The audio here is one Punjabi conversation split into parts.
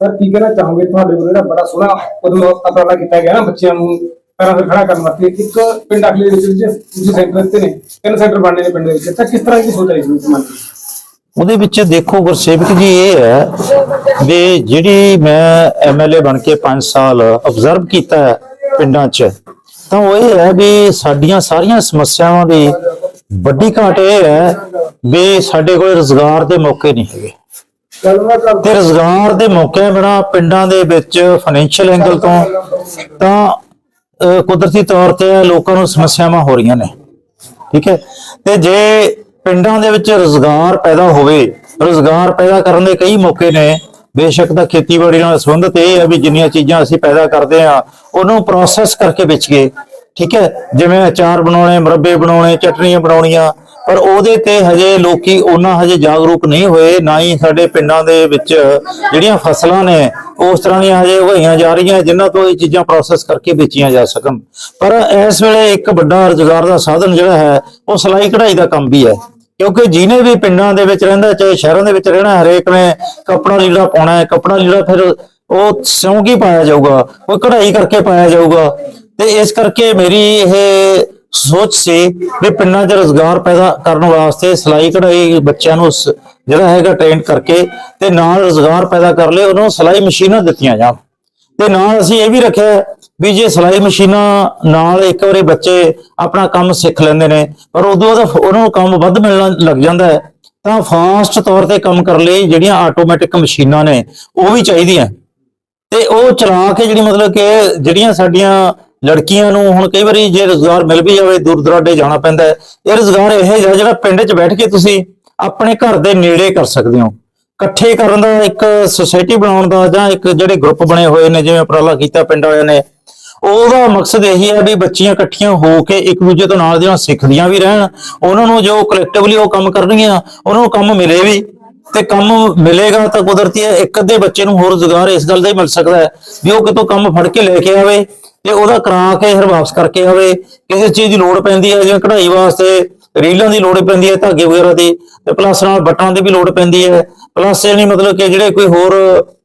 ਸਰ, ਕੀ ਕਹਿਣਾ ਚਾਹੋਗੇ? ਤੁਹਾਡੇ ਕੋਲ ਜਿਹੜਾ ਬੜਾ ਸੋਹਣਾ ਉਦੋਂ ਉਪਰਾਲਾ ਕੀਤਾ ਗਿਆ ਨਾ ਬੱਚਿਆਂ ਨੂੰ, ਪੈਰਾਂ ਤੇ ਖੜਾ ਕਰਨ ਵਾਸਤੇ। ਇੱਕ ਪਿੰਡ ਅਗਲੇ ਦੇ ਵਿੱਚ ਦੂਜੇ ਸੈਂਟਰ ਦਿੱਤੇ ਨੇ, ਤਿੰਨ ਸੈਂਟਰ ਬਣਨੇ ਨੇ ਪਿੰਡ ਦੇ ਵਿੱਚ। ਤਾਂ ਕਿਸ ਤਰ੍ਹਾਂ ਦੀ ਸੋਚ ਆਈ ਸੀ ਇਸ ਉਹਦੇ ਵਿੱਚ ਦੇਖੋ ਗੁਰਸੇਵਕ ਜੀ, ਇਹ ਹੈ ਵੀ ਜਿਹੜੀ ਮੈਂ ਐਮਐਲਏ ਬਣ ਕੇ 5 ਸਾਲ ਅਬਜ਼ਰਵ ਕੀਤਾ ਹੈ ਪਿੰਡਾਂ 'ਚ, ਤਾਂ ਉਹ ਇਹ ਹੈ ਵੀ ਸਾਡੀਆਂ ਸਾਰੀਆਂ ਸਮੱਸਿਆਵਾਂ ਦੀ ਵੱਡੀ ਘਾਟ ਇਹ ਹੈ ਵੀ ਸਾਡੇ ਕੋਲ ਰੋਜ਼ਗਾਰ ਦੇ ਮੌਕੇ ਨਹੀਂ ਹੈਗੇ। ਤੇ ਰੋਜ਼ਗਾਰ ਦੇ ਮੌਕੇ ਬਿਨਾ ਪਿੰਡਾਂ ਦੇ ਵਿੱਚ ਫਾਈਨੈਂਸ਼ੀਅਲ ਐਂਗਲ ਤੋਂ ਤਾਂ ਕੁਦਰਤੀ ਤੌਰ ਤੇ ਲੋਕਾਂ ਨੂੰ ਸਮੱਸਿਆਵਾਂ ਹੋ ਰਹੀਆਂ ਨੇ। ਠੀਕ ਹੈ? ਤੇ ਜੇ ਪਿੰਡਾਂ ਦੇ ਵਿੱਚ ਰੋਜ਼ਗਾਰ ਪੈਦਾ ਹੋਵੇ, ਰੋਜ਼ਗਾਰ ਪੈਦਾ ਕਰਨ ਦੇ ਕਈ ਮੌਕੇ ਨੇ। ਬੇਸ਼ੱਕ ਤਾਂ ਖੇਤੀਬਾੜੀ ਨਾਲ ਸੰਬੰਧਿਤ ਇਹ ਹੈ ਵੀ ਜਿੰਨੀਆਂ ਚੀਜ਼ਾਂ ਅਸੀਂ ਪੈਦਾ ਕਰਦੇ ਆ ਉਹਨੂੰ ਪ੍ਰੋਸੈਸ ਕਰਕੇ ਵੇਚੀਏ। ਠੀਕ ਹੈ? ਜਿਵੇਂ ਅਚਾਰ ਬਣਾਉਣੇ, ਮੁਰੱਬੇ ਬਣਾਉਣੇ, ਚਟਨੀਆਂ ਬਣਾਉਣੀਆਂ ਪਰ ਉਹਦੇ ਤੇ ਹਜੇ ਲੋਕੀ ਉਹਨਾਂ ਹਜੇ ਜਾਗਰੂਕ ਨਹੀਂ ਹੋਏ, ਨਾ ਹੀ ਸਾਡੇ ਪਿੰਡਾਂ ਦੇ ਵਿੱਚ ਜਿਹੜੀਆਂ ਫਸਲਾਂ ਨੇ, ਉਸ ਤਰ੍ਹਾਂ ਦੀਆਂ ਹਜੇ ਉਗਾਈਆਂ ਜਾ ਰਹੀਆਂ, ਜਿਨ੍ਹਾਂ ਤੋਂ ਇਹ ਚੀਜ਼ਾਂ ਪ੍ਰੋਸੈਸ ਕਰਕੇ ਵੇਚੀਆਂ ਜਾ ਸਕਣ। ਪਰ ਇਸ ਵੇਲੇ ਇੱਕ ਵੱਡਾ ਰੁਜ਼ਗਾਰ ਦਾ ਸਾਧਨ ਜਿਹੜਾ ਹੈ, ਉਹ ਸਿਲਾਈ ਕਢਾਈ ਦਾ ਕੰਮ ਵੀ ਹੈ। ਕਿਉਂਕਿ ਜਿਹਨੇ ਵੀ ਪਿੰਡਾਂ ਦੇ ਵਿੱਚ ਰਹਿੰਦਾ, ਚਾਹੇ ਸ਼ਹਿਰਾਂ ਦੇ ਵਿੱਚ ਰਹਿਣਾ, ਹਰੇਕ ਨੇ ਕੱਪੜਾ ਲੀੜਾ ਪਾਉਣਾ ਹੈ, ਕੱਪੜਾ ਲੀੜਾ ਫਿਰ ਉਹ ਸਿਉਂਕ ਹੀ ਪਾਇਆ ਜਾਊਗਾ? ਉਹ ਕਢਾਈ ਕਰਕੇ ਪਾਇਆ ਜਾਊਗਾ। ਤੇ ਇਸ ਕਰਕੇ ਮੇਰੀ ਇਹ ਸੋਚ ਸੀ ਵੀ ਪਿੰਡਾਂ 'ਚ ਰੋਜ਼ਗਾਰ ਪੈਦਾ ਕਰਨ ਵਾਸਤੇ ਸਿਲਾਈ ਕਢਾਈ ਬੱਚਿਆਂ ਨੂੰ ਸ- ਜਿਹੜਾ ਹੈਗਾ ਟ੍ਰੇਨ ਕਰਕੇ ਤੇ ਨਾਲ ਰੋਜ਼ਗਾਰ ਪੈਦਾ ਕਰ ਲਏ, ਉਹਨਾਂ ਨੂੰ ਸਿਲਾਈ ਮਸ਼ੀਨਾਂ ਦਿੱਤੀਆਂ ਜਾਣ। ਤੇ ਨਾਲ ਅਸੀਂ ਇਹ ਵੀ ਰੱਖਿਆ ਵੀ ਜੇ ਸਿਲਾਈ ਮਸ਼ੀਨਾਂ ਨਾਲ ਇੱਕ ਵਾਰੀ ਬੱਚੇ ਆਪਣਾ ਕੰਮ ਸਿੱਖ ਲੈਂਦੇ ਨੇ, ਪਰ ਉਦੋਂ ਬਾਅਦ ਉਹਨਾਂ ਨੂੰ ਕੰਮ ਵੱਧ ਮਿਲਣ ਲੱਗ ਜਾਂਦਾ ਹੈ, ਤਾਂ ਫਾਸਟ ਤੌਰ ਤੇ ਕੰਮ ਕਰਨ ਲਈ ਜਿਹੜੀਆਂ ਆਟੋਮੈਟਿਕ ਮਸ਼ੀਨਾਂ ਨੇ, ਉਹ ਵੀ ਚਾਹੀਦੀਆਂ। ਤੇ ਉਹ ਚਲਾ ਕੇ ਜਿਹੜੀ ਮਤਲਬ ਕਿ ਜਿਹੜੀਆਂ ਸਾਡੀਆਂ ਲੜਕੀਆਂ ਨੂੰ ਹੁਣ ਕਈ ਵਾਰੀ ਜੇ ਰੋਜ਼ਗਾਰ ਮਿਲ ਵੀ ਜਾਵੇ, ਦੂਰ ਦੁਰਾਡੇ ਜਾਣਾ ਪੈਂਦਾ ਹੈ, ਇਹ ਰੋਜ਼ਗਾਰ ਇਹ ਜਿਹਾ ਜਿਹੜਾ ਪਿੰਡ 'ਚ ਬੈਠ ਕੇ ਤੁਸੀਂ ਆਪਣੇ ਘਰ ਦੇ ਨੇੜੇ ਕਰ ਸਕਦੇ ਹੋ। ਇਕੱਠੇ ਕਰਨ ਦਾ ਇੱਕ ਸੁਸਾਇਟੀ ਬਣਾਉਣ ਦਾ ਜਾਂ ਇੱਕ ਜਿਹੜੇ ਗਰੁੱਪ ਬਣੇ ਹੋਏ ਨੇ, ਜਿਵੇਂ ਉਪਰਾਲਾ ਕੀਤਾ ਪਿੰਡ ਵਾਲਿਆਂ ਨੇ, ਉਹਦਾ ਮਕਸਦ ਇਹੀ ਹੈ ਵੀ ਬੱਚੀਆਂ ਇਕੱਠੀਆਂ ਹੋ ਕੇ ਇੱਕ ਦੂਜੇ ਤੋਂ ਨਾਲ ਦੀਆਂ ਸਿੱਖਦੀਆਂ ਵੀ ਰਹਿਣ, ਉਹਨਾਂ ਨੂੰ ਜੋ ਕਲੈਕਟਿਵਲੀ ਉਹ ਕੰਮ ਕਰਨਗੀਆਂ, ਉਹਨਾਂ ਨੂੰ ਕੰਮ ਮਿਲੇ ਵੀ, ਤੇ ਕੰਮ ਮਿਲੇਗਾ ਤਾਂ ਕੁਦਰਤੀ ਹੈ, ਇੱਕ ਅੱਧੇ ਬੱਚੇ ਨੂੰ ਹੋਰ ਰੁਜ਼ਗਾਰ ਇਸ ਗੱਲ ਦਾ ਹੀ ਮਿਲ ਸਕਦਾ ਹੈ ਵੀ ਉਹ ਕਿਤੋਂ ਕੰਮ ਫੜ ਕੇ ਲੈ ਕੇ ਆਵੇ। ਤੇ ਉਹਦਾ ਕਰਾ ਕੇ ਫਿਰ ਵਾਪਸ ਕਰਕੇ ਆਵੇ, ਕਿਸੇ ਚੀਜ਼ ਦੀ ਲੋੜ ਪੈਂਦੀ ਹੈ, ਜਿਵੇਂ ਕਢਾਈ ਵਾਸਤੇ ਰੀਲਾਂ ਦੀ ਲੋੜ ਪੈਂਦੀ ਹੈ, ਧਾਗੇ ਵਗੈਰਾ ਦੀ, ਤੇ ਪਲੱਸ ਨਾਲ ਬਟਨਾਂ ਦੀ ਵੀ ਲੋੜ ਪੈਂਦੀ ਹੈ। ਪਲੱਸ ਇਹ ਨਹੀਂ ਮਤਲਬ ਕਿ ਜਿਹੜੇ ਕੋਈ ਹੋਰ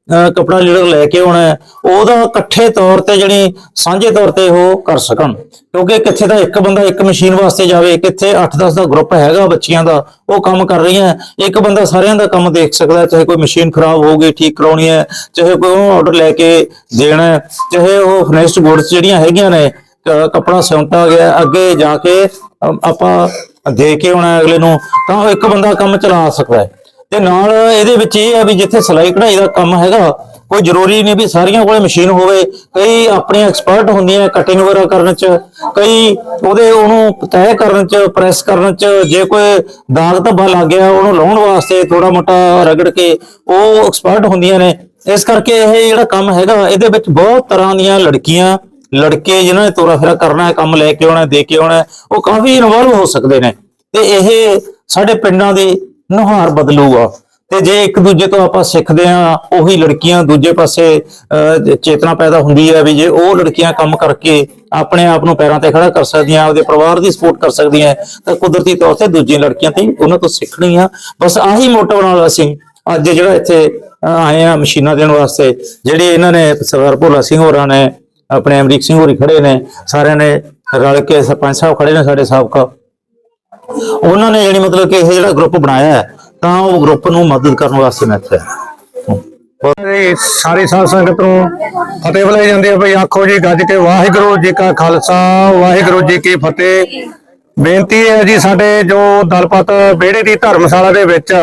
ਕੱਪੜਾ ਜਿਹੜਾ ਲੈ ਕੇ ਆਉਣਾ ਉਹਦਾ ਇਕੱਠੇ ਤੌਰ ਤੇ ਜਿਹੜੀ ਸਾਂਝੇ ਤੌਰ ਤੇ ਉਹ ਕਰ ਸਕਣ। ਕਿਉਂਕਿ ਕਿੱਥੇ ਤਾਂ ਇੱਕ ਬੰਦਾ ਇੱਕ ਮਸ਼ੀਨ ਵਾਸਤੇ ਜਾਵੇ, ਕਿੱਥੇ 8-10 ਦਾ ਗਰੁੱਪ ਹੈਗਾ ਬੱਚਿਆਂ ਦਾ, ਉਹ ਕੰਮ ਕਰ ਰਹੀਆਂ ਇੱਕ ਬੰਦਾ ਸਾਰਿਆਂ ਦਾ ਕੰਮ ਦੇਖ ਸਕਦਾ ਚਾਹੇ ਕੋਈ ਮਸ਼ੀਨ ਖਰਾਬ ਹੋ ਗਈ ਠੀਕ ਕਰਾਉਣੀ ਹੈ, ਚਾਹੇ ਕੋਈ ਉਹ ਆਰਡਰ ਲੈ ਕੇ ਦੇਣਾ ਚਾਹੇ ਉਹ ਫਨੈਸਟ ਗੁੱਡਸ ਜਿਹੜੀਆਂ ਹੈਗੀਆਂ ਨੇ, ਕ- ਕੱਪੜਾ ਸਿਉਂਤਾ ਗਿਆ, ਅੱਗੇ ਜਾ ਕੇ ਆਪਾਂ ਦੇ ਕੇ ਆਉਣਾ ਅਗਲੇ ਨੂੰ, ਤਾਂ ਉਹ ਇੱਕ ਬੰਦਾ ਕੰਮ ਚਲਾ ਸਕਦਾ ਹੈ। ਤੇ ਨਾਲ ਇਹਦੇ ਵਿੱਚ ਇਹ ਹੈ ਵੀ ਜਿੱਥੇ ਸਿਲਾਈ ਕਢਾਈ ਦਾ ਕੰਮ ਹੈਗਾ, ਕੋਈ ਜ਼ਰੂਰੀ ਨਹੀਂ ਵੀ ਸਾਰੀਆਂ ਕੋਲੇ ਮਸ਼ੀਨ ਹੋਵੇ, ਕਈ ਆਪਣੀਆਂ ਐਕਸਪਰਟ ਹੁੰਦੀਆਂ ਕਟਿੰਗ ਵਗੈਰਾ ਕਰਨ ਚ, ਕਈ ਉਹਦੇ ਉਹਨੂੰ ਤੈਅ ਕਰਨ ਚ ਪ੍ਰੈਸ ਕਰਨ ਚ, ਜੇ ਕੋਈ ਦਾਗ ਧੱਬਾ ਲੱਗ ਗਿਆ, ਉਹਨੂੰ ਲਾਉਣ ਵਾਸਤੇ ਥੋੜਾ ਮੋਟਾ ਰਗੜ ਕੇ ਉਹ ਐਕਸਪਰਟ ਹੁੰਦੀਆਂ ਨੇ। ਇਸ ਕਰਕੇ ਇਹ ਜਿਹੜਾ ਕੰਮ ਹੈਗਾ, ਇਹਦੇ ਵਿੱਚ ਬਹੁਤ ਤਰ੍ਹਾਂ ਦੀਆਂ ਲੜਕੀਆਂ, ਲੜਕੇ ਜਿਨ੍ਹਾਂ ਨੇ ਤੋਰਾ ਫੇਰਾ ਕਰਨਾ ਹੈ, ਕੰਮ ਲੈ ਕੇ ਆਉਣਾ, ਦੇ ਕੇ ਆਉਣਾ ਉਹ ਕਾਫੀ ਇਨਵੋਲਵ ਹੋ ਸਕਦੇ ਨੇ। ਤੇ ਇਹ ਸਾਡੇ ਪਿੰਡਾਂ ਦੇ ਨੁਹਾਰ ਬਦਲੂਗਾ। ਤੇ ਜੇ ਇੱਕ ਦੂਜੇ ਤੋਂ ਆਪਾਂ ਸਿੱਖਦੇ ਆ ਉਹੀ ਲੜਕੀਆਂ ਦੂਜੇ ਪਾਸੇ ਚੇਤਨਾ ਪੈਦਾ ਹੁੰਦੀ ਹੈ ਵੀ ਜੇ ਉਹ ਲੜਕੀਆਂ ਕੰਮ ਕਰਕੇ ਆਪਣੇ ਆਪ ਨੂੰ ਪੈਰਾਂ ਤੇ ਖੜਾ ਕਰ ਸਕਦੀਆਂ, ਆਪਦੇ ਪਰਿਵਾਰ ਦੀ ਸਪੋਰਟ ਕਰ ਸਕਦੀਆਂ, ਤਾਂ ਕੁਦਰਤੀ ਤੌਰ ਤੇ ਦੂਜੀਆਂ ਲੜਕੀਆਂ ਤੇ ਉਹਨਾਂ ਤੋਂ ਸਿੱਖਣੀ ਆ ਬਸ ਆਹੀ ਮੋਟਿਵ ਨਾਲ ਅਸੀਂ ਅੱਜ ਜਿਹੜਾ ਇੱਥੇ ਆਏ ਆ ਮਸ਼ੀਨਾਂ ਦੇਣ ਵਾਸਤੇ, ਜਿਹੜੇ ਇਹਨਾਂ ਨੇ ਸਰਦਾਰ ਭੋਲਾ ਸਿੰਘ ਹੋਰਾਂ ਨੇ, ਆਪਣੇ ਅਮਰੀਕ ਸਿੰਘ ਹੋਰੀ ਖੜੇ ਨੇ, ਸਾਰਿਆਂ ਨੇ ਰਲ ਕੇ ਸਰਪੰਚ ਸਾਹਿਬ ਖੜੇ ਨੇ ਸਾਡੇ ਸਾਬਕਾ। ਉਹਨਾਂ ਨੇ ਜਿਹੜੀ ਮਤਲਬ ਕਿ ਇਹ ਜਿਹੜਾ ਗਰੁੱਪ ਬਣਾਇਆ ਹੈ, ਤਾਂ ਉਹ ਗਰੁੱਪ ਨੂੰ ਮਦਦ ਕਰਨ ਵਾਸਤੇ ਮੈਂ ਇੱਥੇ ਇਹ ਸਾਰੀ ਸਾਧ ਸੰਗਤ ਨੂੰ ਫਤਿਹ ਬੁਲਾਈ ਜਾਂਦੀ ਹੈ ਭਈ ਆਖੋ ਜੀ ਗੱਜ ਕੇ ਵਾਹਿਗੁਰੂ ਜੀ ਕਾ ਖਾਲਸਾ ਵਾਹਿਗੁਰੂ ਜੀ ਕੀ ਫਤਿਹ। ਬੇਨਤੀ ਹੈ ਜੀ ਸਾਡੇ ਜੋ ਦਲਪਤ ਵਿਹੜੇ ਦੀ ਧਰਮਸ਼ਾਲਾ ਦੇ ਵਿੱਚ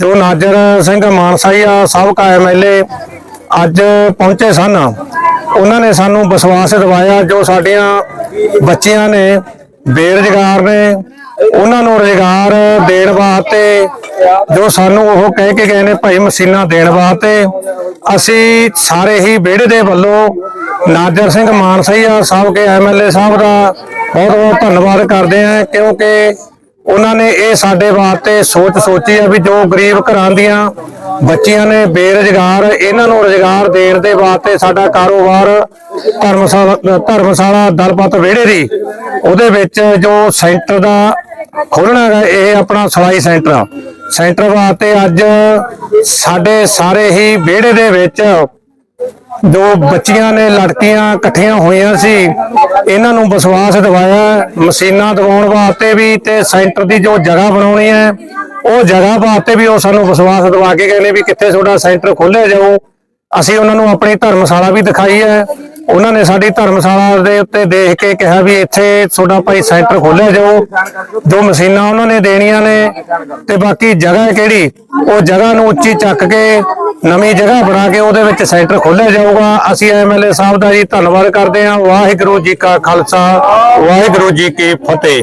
ਜੋ ਨਾਜਰ ਸਿੰਘ ਮਾਨਸਾਈਆ ਸਾਬਕਾ ਐਮਐਲਏ ਅੱਜ ਪਹੁੰਚੇ ਸਨ ਉਹਨਾਂ ਨੇ ਸਾਨੂੰ ਵਿਸ਼ਵਾਸ ਦਿਵਾਇਆ ਜੋ ਸਾਡੀਆਂ ਬੱਚਿਆਂ ਨੇ ਬੇਰੁਜ਼ਗਾਰ ਨੇ ਉਹਨਾਂ ਨੂੰ ਰੁਜ਼ਗਾਰ ਦੇਣ ਵਾਸਤੇ ਜੋ ਸਾਨੂੰ ਉਹ ਕਹਿ ਕੇ ਗਏ ਨੇ ਭਾਈ ਮਸ਼ੀਨਾਂ ਦੇਣ ਵਾਸਤੇ, ਅਸੀਂ ਸਾਰੇ ਹੀ ਵਿਹੜੇ ਦੇ ਵੱਲੋਂ ਨਾਜਰ ਸਿੰਘ ਮਾਨਸਈਆ ਸਾਹਿਬ ਕੇ ਐਮਐਲਏ ਸਾਹਿਬ ਦਾ ਬਹੁਤ ਬਹੁਤ ਧੰਨਵਾਦ ਕਰਦੇ ਹਾਂ, ਕਿਉਂਕਿ ਉਹਨਾਂ ਨੇ ਇਹ ਸਾਡੇ ਵਾਸਤੇ ਸੋਚ ਸੋਚੀ ਹੈ ਵੀ ਜੋ ਗਰੀਬ ਘਰਾਂ ਦੀਆਂ ਬੱਚੀਆਂ ਨੇ ਬੇਰੁਜ਼ਗਾਰ, ਇਹਨਾਂ ਨੂੰ ਰੁਜ਼ਗਾਰ ਦੇਣ ਦੇ ਵਾਸਤੇ ਸਾਡਾ ਕਾਰੋਬਾਰ ਧਰਮਸ਼ਾਲਾ ਧਰਮਸ਼ਾਲਾ ਦਲਪਤ ਵਿਹੜੇ ਦੀ, ਉਹਦੇ ਵਿੱਚ ਜੋ ਸੈਂਟਰ ਦਾ ਖੋਲਣਾ ਹੈ ਇਹ ਆਪਣਾ ਸਲਾਈ ਸੈਂਟਰ ਸੈਂਟਰ ਵਾਸਤੇ ਅੱਜ ਸਾਡੇ ਸਾਰੇ ਹੀ ਵਿਹੜੇ ਦੇ ਵਿੱਚ ਜੋ ਬੱਚੀਆਂ ਨੇ, ਲੜਕੀਆਂ ਇਕੱਠੀਆਂ ਹੋਈਆਂ ਸੀ। ਇਹਨਾਂ ਨੂੰ ਵਿਸ਼ਵਾਸ ਦਿਵਾਇਆ, ਮਸ਼ੀਨਾਂ ਦਿਵਾਉਣ ਵਾਸਤੇ ਵੀ ਤੇ ਸੈਂਟਰ ਦੀ ਜੋ ਜਗ੍ਹਾ ਬਣਾਉਣੀ ਹੈ, ਉਹ ਜਗ੍ਹਾ ਵਾਸਤੇ ਵੀ ਉਹ ਸਾਨੂੰ ਵਿਸ਼ਵਾਸ ਦਿਵਾ ਕੇ ਕਹਿੰਦੇ ਵੀ ਕਿੱਥੇ ਤੁਹਾਡਾ ਸੈਂਟਰ ਖੋਲਿਆ ਜਾਊ। ਅਸੀਂ ਉਹਨਾਂ ਨੂੰ ਆਪਣੀ ਧਰਮਸ਼ਾਲਾ ਵੀ ਦਿਖਾਈ ਹੈ। ਉਹਨਾਂ ਨੇ ਸਾਡੀ ਧਰਮਸ਼ਾਲਾ ਦੇ ਉੱਤੇ ਦੇਖ ਕੇ ਕਿਹਾ ਵੀ ਇੱਥੇ ਤੁਹਾਡਾ ਭਾਈ ਸੈਂਟਰ ਖੋਲ੍ਹਿਆ ਜਾਊ ਜੋ ਮਸ਼ੀਨਾਂ ਉਹਨਾਂ ਨੇ ਦੇਣੀਆਂ ਨੇ ਤੇ ਬਾਕੀ ਜਗ੍ਹਾ ਕਿਹੜੀ? ਉਹ ਜਗ੍ਹਾ ਨੂੰ ਉੱਚੀ ਚੱਕ ਕੇ ਨਵੀਂ ਜਗ੍ਹਾ ਬਣਾ ਕੇ ਉਹਦੇ ਵਿੱਚ ਸੈਂਟਰ ਖੋਲਿਆ ਜਾਊਗਾ। ਅਸੀਂ ਐਮਐਲਏ ਸਾਹਿਬ ਦਾ ਜੀ ਧੰਨਵਾਦ ਕਰਦੇ ਹਾਂ। ਵਾਹਿਗੁਰੂ ਜੀ ਕਾ ਖਾਲਸਾ, ਵਾਹਿਗੁਰੂ ਜੀ ਕੀ ਫਤਿਹ।